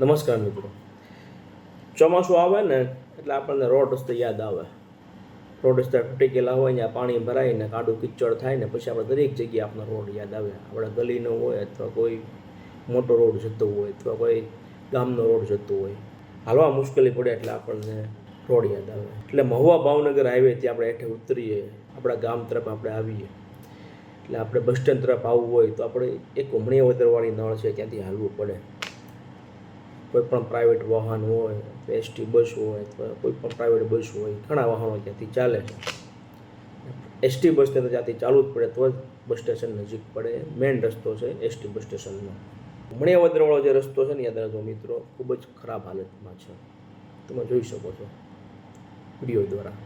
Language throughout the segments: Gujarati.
નમસ્કાર મિત્રો. ચોમાસું આવે ને એટલે આપણને રોડ રસ્તે યાદ આવે. રોડ રસ્તા તૂટી ગયેલા હોય ત્યાં પાણી ભરાય ને કાડું કિચડ થાય ને પછી આપણે દરેક જગ્યાએ આપણને રોડ યાદ આવે. આપણે ગલીનો હોય અથવા કોઈ મોટો રોડ જતો હોય અથવા કોઈ ગામનો રોડ જતો હોય. હાલવા મુશ્કેલી પડે એટલે આપણને રોડ યાદ આવે. એટલે મહુવા ભાવનગર હાઈવેથી આપણે હેઠે ઉતરીએ, આપણા ગામ તરફ આપણે આવીએ. એટલે આપણે બસ સ્ટેન્ડ તરફ આવવું હોય તો આપણે એક ઉમણીયા વધરવાળી નળ છે ત્યાંથી હાલવું પડે. કોઈ પણ પ્રાઇવેટ વાહન હોય એસટી બસ હોય, અથવા કોઈ પણ પ્રાઇવેટ બસ હોય ઘણા વાહનો ત્યાંથી ચાલે છે. એસટી બસને તો ત્યાંથી ચાલુ જ પડે તો જ બસ સ્ટેશન નજીક પડે મેઇન રસ્તો છે એસટી બસ સ્ટેશનનો મણિયા વદરવાળો જે રસ્તો છે ને યાદ રાખજો મિત્રો, ખૂબ જ ખરાબ હાલતમાં છે. તમે જોઈ શકો છો વીડિયો દ્વારા.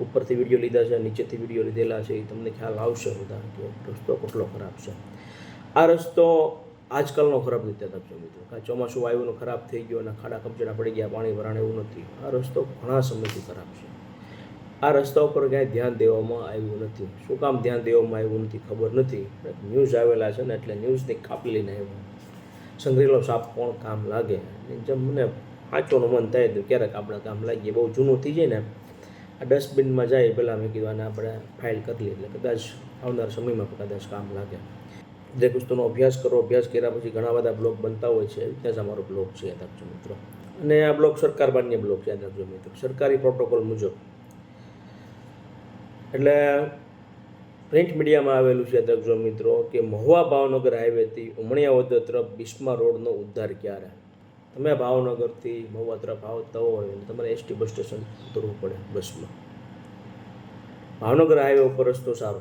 ઉપરથી વીડિયો લીધા છે, નીચેથી વીડિયો લીધેલા છે, એ તમને ખ્યાલ આવશે બધા કે રસ્તો કેટલો ખરાબ છે. આ રસ્તો આજકાલનો ખરાબ રીતે આપજો મિત્રો કાં ચોમાસું આવ્યું ખરાબ થઈ ગયો અને ખાડા કબજડા પડી ગયા, પાણી વરાણ એવું નથી. આ રસ્તો ઘણા સમયથી ખરાબ છે. આ રસ્તા ઉપર ક્યાંય ધ્યાન દેવામાં આવ્યું નથી. શું કામ ધ્યાન દેવામાં આવ્યું નથી ખબર નથી. ન્યૂઝ આવેલા છે ને એટલે ન્યૂઝની કાપી લઈને આવ્યો સંગ્રેલો સાપ કોણ કામ લાગે? જેમ મને સાચોનું મન થાય તો ક્યારેક આપણે કામ લાગીએ. બહુ જૂનું થઈ જાય ને, આ ડસ્ટબિનમાં જાય પહેલાં મેં કીધું આને આપણે ફાઇલ કરી લઈએ. એટલે કદાચ આવનાર સમયમાં કદાચ કામ લાગે. દરેક વસ્તુનો અભ્યાસ કરો, અભ્યાસ કર્યા પછી ઘણા બધા બ્લોગ બનતા હોય છે. ત્યાં જ અમારો બ્લોગ છે, યાદ રાખજો મિત્રો. અને આ બ્લોગ સરકાર માન્ય બ્લોગ છે, યાદ રાખજો મિત્રો. સરકારી પ્રોટોકોલ મુજબ. એટલે પ્રિન્ટ મીડિયામાં આવેલું છે, યાદ રાખજો મિત્રો, કે મહુવા ભાવનગર હાઈવેથી ઉમણિયાવદર તરફ બિસ્મા રોડનો ઉદ્ધાર ક્યારે તમે ભાવનગરથી મહુવા તરફ આવતા હોય તમારે એસટી બસ સ્ટેશન ઉતરવું પડે બસમાં. ભાવનગર હાઈવે ઉપર રસ્તો સારો.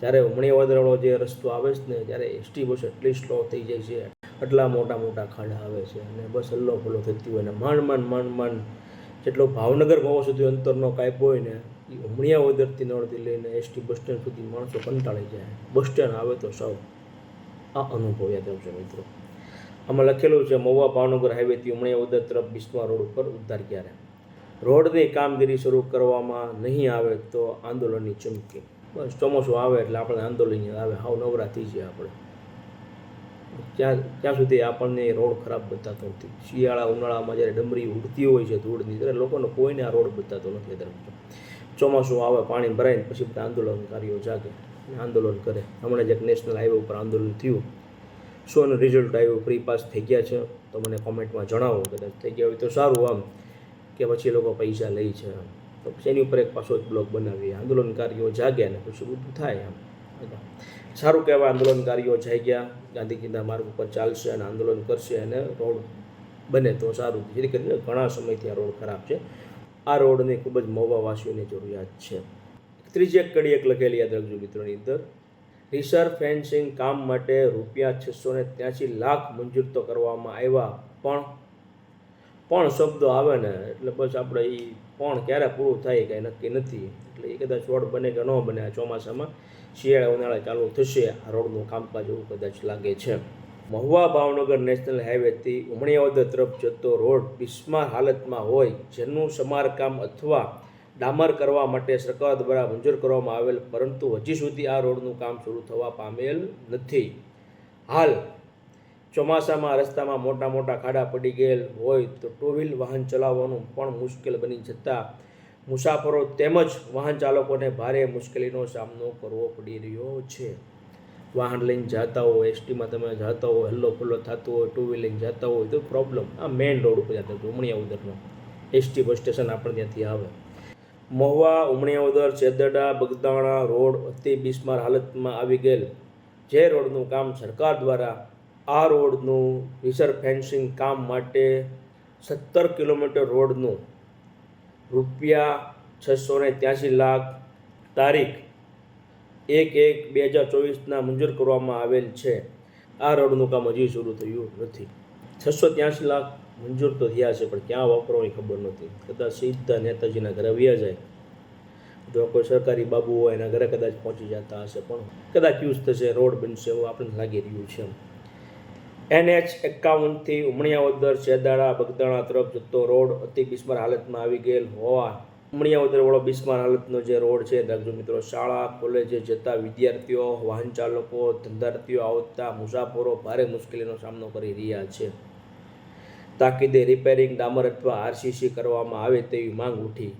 જ્યારે ઉમણીવાદળો જે રસ્તો આવે છે ને, ત્યારે એસટી બસ એટલી સ્લો થઈ જાય છે. આટલા મોટા મોટા ખાડા આવે છે અને બસ હલ્લો ફલ્લો થતી હોય ને, માંડ માંડ માંડ માંડ જેટલો ભાવનગર મહો સુધી અંતરનો કાપ્યો હોય ને એ ઉમણિયાવદરથી નળથી લઈને એસટી બસ સ્ટેન્ડ સુધી માણસો કંટાળી જાય. બસ સ્ટેન્ડ આવે તો સૌ આ અનુભવ યાદ આવશે મિત્રો. આમાં લખેલું છે, મહુવા ભાવનગર હાઈવેથી ઉમણિયાવદર તરફ બિસ્મા રોડ ઉપર ઉદ્ધાર ક્યારે રોડની કામગીરી શરૂ કરવામાં નહીં આવે તો આંદોલનની ચમકી. બસ ચોમાસું આવે એટલે આપણે આંદોલન આવે, હાવ નવરા થઈ જાય આપણે. ત્યાં ત્યાં સુધી આપણને એ રોડ ખરાબ બતાતો નથી. શિયાળા, ઉનાળામાં જ્યારે ડમરી ઉડતી હોય છે ધૂળની, ત્યારે લોકોને કોઈને આ રોડ બતાતો નથી અત્યારે. ચોમાસું આવે, પાણી ભરાઈને પછી બધા આંદોલનકારીઓ જાગે આંદોલન કરે. હમણાં જ એક નેશનલ હાઈવે ઉપર આંદોલન થયું. શું રિઝલ્ટ આવ્યું? ફ્રી પાસ થઈ ગયા છે? તો મને કોમેન્ટમાં જણાવો, કદાચ થઈ ગયા હોય તો સારું આમ, કે પછી એ લોકો પૈસા લે છે તો પછી એની ઉપર એક પાછો જ બ્લોક બનાવીએ? આંદોલનકારીઓ જાગ્યા ને પછી બધું થાય આમ સારું કહેવાય આંદોલનકારીઓ જાગ્યા, ગાંધીજીના માર્ગ ઉપર ચાલશે અને આંદોલન કરશે અને રોડ બને તો સારું. જેથી કરીને ઘણા સમયથી આ રોડ ખરાબ છે. આ રોડને ખૂબ જ મહુવાવાસીઓની જરૂરિયાત છે. ત્રીજી એક કડી એક લખેલી યાદ રાખજો મિત્રોની અંદર. રિસર ફેન્સિંગ કામ માટે રૂપિયા છસો ને ત્યાંસી લાખ મંજૂર તો કરવામાં આવ્યા, પણ પણ શબ્દો આવે ને, એટલે બસ આપણે એ પણ ક્યારે પૂરું થાય કાંઈ નક્કી નથી. એટલે એ કદાચ રોડ બને કે ન બને આ ચોમાસામાં, શિયાળા, ઉનાળા ચાલુ થશે, આ રોડનું કામકાજ એવું કદાચ લાગે છે. મહુવા ભાવનગર નેશનલ હાઈવેથી ઉમણિયાવદર તરફ જતો રોડ બિસ્માર હાલતમાં હોય, જેનું સમારકામ અથવા ડામર કરવા માટે સરકાર દ્વારા મંજૂર કરવામાં આવેલ, પરંતુ હજી સુધી આ રોડનું કામ શરૂ થવા પામેલ નથી. હાલ ચોમાસામાં રસ્તામાં મોટા મોટા ખાડા પડી ગયેલ હોય તો ટુ વ્હીલ વાહન ચલાવવાનું પણ મુશ્કેલ બની જતાં મુસાફરો તેમજ વાહન ચાલકોને ભારે મુશ્કેલીનો સામનો કરવો પડી રહ્યો છે. વાહન લઈને જતા હોય એસટીમાં તમે જતા હોય, હલ્લો ફુલ્લો થતું હોય ટુ વ્હીલ લઈને જતા હોય તો પ્રોબ્લેમ આ મેઇન રોડ ઉપર જતા ઉમણિયા ઉદરનો. એસટી બસ સ્ટેશન આપણે ત્યાંથી આવે. મહુવા ઉમણિયાવદર ચેદડા, બગદાણા રોડ અતિ બિસ્માર હાલતમાં આવી ગયેલ. જે રોડનું કામ સરકાર દ્વારા આ રોડનું રિસર્વ ફેન્સિંગ કામ માટે સત્તર કિલોમીટર રોડનું રૂપિયા છસો ને ત્યાંસી લાખ તારીખ એક એક બે હજાર ચોવીસના મંજૂર કરવામાં આવેલ છે. આ રોડનું કામ હજી શરૂ થયું નથી. છસો ત્યાંસી લાખ મંજૂર તો થયા છે, પણ ક્યાં વાપરવાની ખબર નથી. કદાચ સીધા નેતાજીના ઘરે વ્યા જાય. જો કોઈ સરકારી બાબુ હોય, એના ઘરે કદાચ પહોંચી જતા હશે પણ કદાચ યુઝ થશે, રોડ બનશે એવું આપણને લાગી રહ્યું છે એનએચ એકાવનથી ઉમણિયાવદર શેદાળા બગદાણા તરફ જતો રોડ અતિ બિસ્માર હાલતમાં આવી ગયેલ હોવા ઉમણિયાવદર વાળો બિસ્માર હાલતનો જે રોડ છે રાખજો મિત્રો, શાળા, કોલેજે જતા વિદ્યાર્થીઓ, વાહન ચાલકો, ધંધાર્થીઓ આવતા મુસાફરો ભારે મુશ્કેલીનો સામનો કરી રહ્યા છે. તાકીદે રિપેરિંગ ડામર અથવા આરસીસી કરવામાં આવે તેવી માંગ ઉઠી.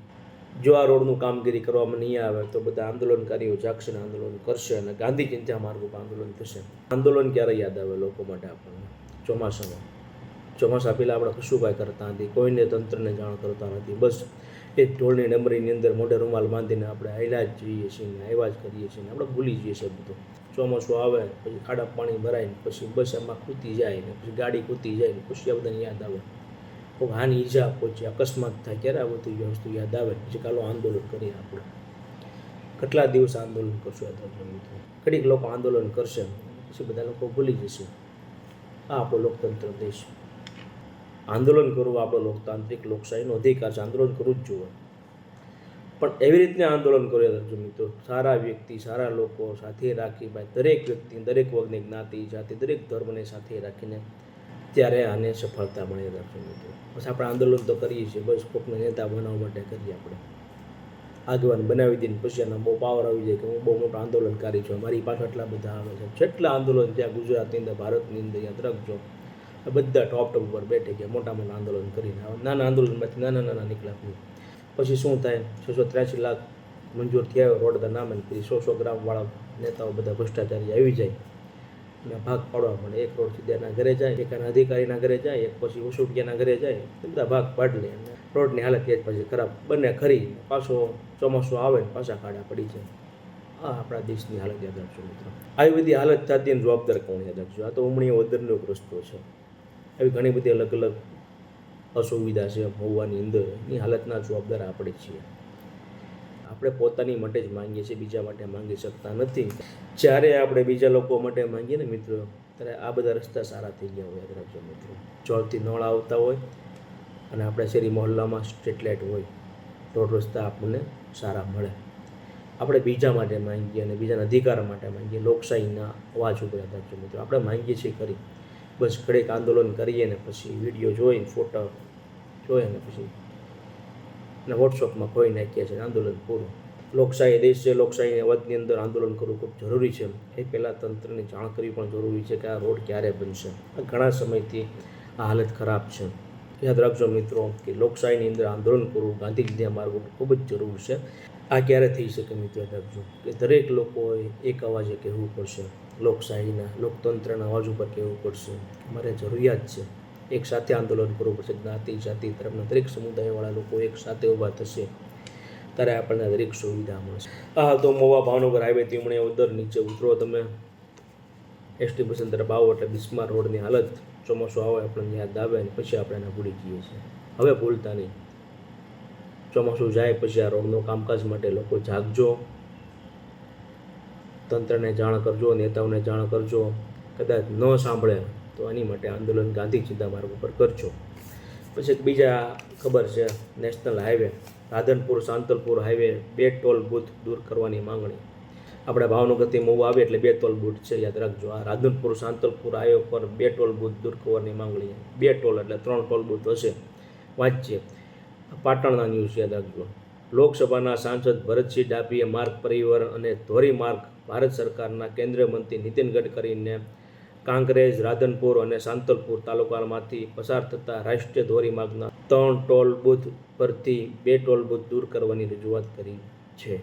જો આ રોડનું કામગીરી કરવામાં નહીં આવે તો બધા આંદોલનકારીઓ જાગશે આંદોલન કરશે અને ગાંધી ચિંતા માર્ગ ઉપર આંદોલન થશે. આંદોલન ક્યારે યાદ આવે લોકો માટે આપણને? ચોમાસામાં. ચોમાસા પહેલાં આપણે કશુંભાઈ કરતા નથી, કોઈને તંત્રને જાણ કરતા નથી. બસ એ ઢોળની ડમરીની અંદર મોઢે રૂમાલ બાંધીને આપણે હાલ્યા જ જઈએ છીએ ને આવ્યા જ કરીએ છીએ ને આપણે ભૂલી જઈએ છીએ બધું. ચોમાસું આવે, પછી ખાડા પાણી ભરાય ને પછી બસ એમાં કૂતી જાય ને, પછી ગાડી કૂતી જાય ને, પછી આ બધાને યાદ આવે. કોઈ હાની ઈજા પહોંચી, અકસ્માત થાય, ત્યારે આ બધી વસ્તુ યાદ આવે. પછી કાલો આંદોલન કરીએ આપણે. કેટલા દિવસ આંદોલન કરશું આ ધર્મ કડીક લોકો આંદોલન કરશે, પછી બધા લોકો ભૂલી જશે. આ આપણો લોકતંત્ર દેશ. આંદોલન કરવું આપણો લોકતાંત્રિક લોકશાહીનો અધિકાર છે. આંદોલન કરવું જ જોઈએ. પણ એવી રીતના આંદોલન કર્યું અર્જુન મિત્રો સારા વ્યક્તિ, સારા લોકો સાથે રાખી દરેક વ્યક્તિ દરેક વર્ગની જ્ઞાતિ જાતિ, દરેક ધર્મને સાથે રાખીને ત્યારે આને સફળતા મળે દર્શક મિત્રો બસ આપણે આંદોલન તો કરીએ છીએ, બસ કોકને નેતા બનાવવા માટે કરીએ આપણે. આગેવાન બનાવી દઈને પછી એના બહુ પાવર આવી જાય કે હું બહુ મોટો આંદોલનકારી છું. મારી પાસે આટલા બધા આવે છે. જેટલા આંદોલન ત્યાં ગુજરાતની અંદર, ભારતની અંદર યાદ રાખજો બધા ટોપ ટોપ ઉપર બેઠી ગયા મોટા મોટા આંદોલન કરીને આવે. નાના આંદોલનમાંથી નાના નાના નીકળ્યા પછી શું થાય? છસો ત્ર્યાસી લાખ મંજૂર થયા હોય રોડ નામે પછી સો સો ગ્રામવાળા નેતાઓ બધા ભ્રષ્ટાચારી આવી જાય. અને ભાગ પાડવા મળે. એક રોડ સીધાના ઘરે જાય, એકાના અધિકારીના ઘરે જાય, એક પછી ઉસુટિયાના ઘરે જાય, એ બધા ભાગ પાડી લે અને રોડની હાલત એ જ પછી ખરાબ બંને ખરી. પાછો ચોમાસું આવે ને પાછા ખાડા પડી જાય. આ આપણા દેશની હાલત યાદ રાખજો મિત્રો. આવી બધી હાલત થતી જવાબદાર કોણ યાદ રાખજો? આ તો ઉમણી વદરનો એક રસ્તો છે. એવી ઘણી બધી અલગ અલગ અસુવિધા છે, હોવાની અંદર. એની હાલતના જવાબદાર આપણે છીએ. આપણે પોતાની માટે જ માંગીએ છીએ, બીજા માટે માંગી શકતા નથી. જ્યારે આપણે બીજા લોકો માટે માંગીએ ને મિત્રો, ત્યારે આ બધા રસ્તા સારા થઈ ગયા હોય, યાદ રાખજો મિત્રો. ચોરથી નળ આવતા હોય અને આપણે શેરી મહોલ્લામાં સ્ટ્રીટ લાઇટ હોય રોડ રસ્તા આપણને સારા મળે. આપણે બીજા માટે માંગીએ અને બીજાના અધિકાર માટે માંગીએ. લોકશાહીના અવાજ ઉપર યાદ રાખજો મિત્રો. આપણે માંગીએ છીએ ખરી બસ ઘડીક આંદોલન કરીએ ને પછી વીડિયો જોઈને, ફોટો જોઈએ ને પછી અને વોટ્સઅપમાં ખોઈ નાખીએ છીએ આંદોલન પૂરું. લોકશાહી દેશ છે લોકશાહીની અવાજની અંદર આંદોલન કરવું ખૂબ જરૂરી છે. એ પહેલાં તંત્રની જાણ કરવી પણ જરૂરી છે કે આ રોડ ક્યારે બનશે. આ ઘણા સમયથી આ હાલત ખરાબ છે. યાદ રાખજો મિત્રો કે લોકશાહીની અંદર આંદોલન કરવું ગાંધીજીને માર્ગ ઉપર ખૂબ જ જરૂર છે. આ ક્યારે થઈ શકે મિત્રો રાખજો કે દરેક લોકોએ એક અવાજે કહેવું પડશે. લોકશાહીના લોકતંત્રના અવાજ ઉપર કહેવું પડશે. મારે જરૂરિયાત છે. એક સાથે આંદોલન કરવું પડશે. જ્ઞાતિ, જાતિ, ધર્મના દરેક સમુદાયવાળા લોકો એક સાથે ઊભા થશે. ત્યારે આપણને દરેક સુવિધા મળશે. આ તો મોવા ભાવનગર હાઈવે તેમણે ઉદર નીચે ઉતરો. તમે એસટી બસ તરફ આવો એટલે બિસ્માર રોડની હાલત ચોમાસું આવે આપણને યાદ આવે ને પછી આપણે એને ભૂલી જઈએ છીએ. હવે ભૂલતા નહીં. ચોમાસું જાય પછી આ રોડનું કામકાજ માટે લોકો જાગજો. તંત્રને જાણ કરજો, નેતાઓને જાણ કરજો. કદાચ ન સાંભળે તો આની માટે આંદોલન ગાંધી ચિંતા માર્ગ ઉપર કરજો. પછી બીજા ખબર છે, national highway, Radhanpur, Santalpur highway, બે ટોલ બૂથ દૂર કરવાની માંગણી. આપણે ભાવનગરથી મૂવ આવે એટલે બે ટોલ બૂથ છે, યાદ રાખજો. આ રાધનપુર, સાંતલપુર હાઈવે પર બે ટોલ બૂથ દૂર કરવાની માંગણી. બે ટોલ એટલે ત્રણ ટોલ બૂથ હશે. વાંચીએ. પાટણના ન્યૂઝ યાદ રાખજો. લોકસભાના સાંસદ ભરતસિંહ ડાભીએ માર્ગ પરિવહન અને ધોરીમાર્ગ ભારત સરકારના કેન્દ્રીય મંત્રી નીતિન ગડકરીને કાંકરેજ, રાધનપુર અને સાંતલપુર તાલુકામાંથી પસાર થતા રાષ્ટ્રીય ધોરીમાર્ગના ત્રણ ટોલ બુથ પરથી બે ટોલ બુથ દૂર કરવાની રજૂઆત કરી છે.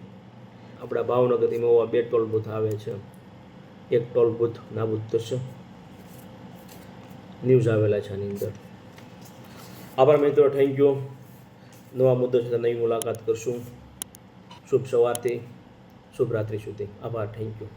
આપણા ભાવનગરથી મોવા બે ટોલ બૂથ આવે છે. એક ટોલ બુથ નાબૂદ થશે. ન્યૂઝ આવેલા છે આની અંદર. આભાર મિત્રો થેન્ક યુ નવા મુદ્દો સાથે નવી મુલાકાત કરશું. શુભ સવારથી, શુભ રાત્રિ સુધી. આભાર થેન્ક યુ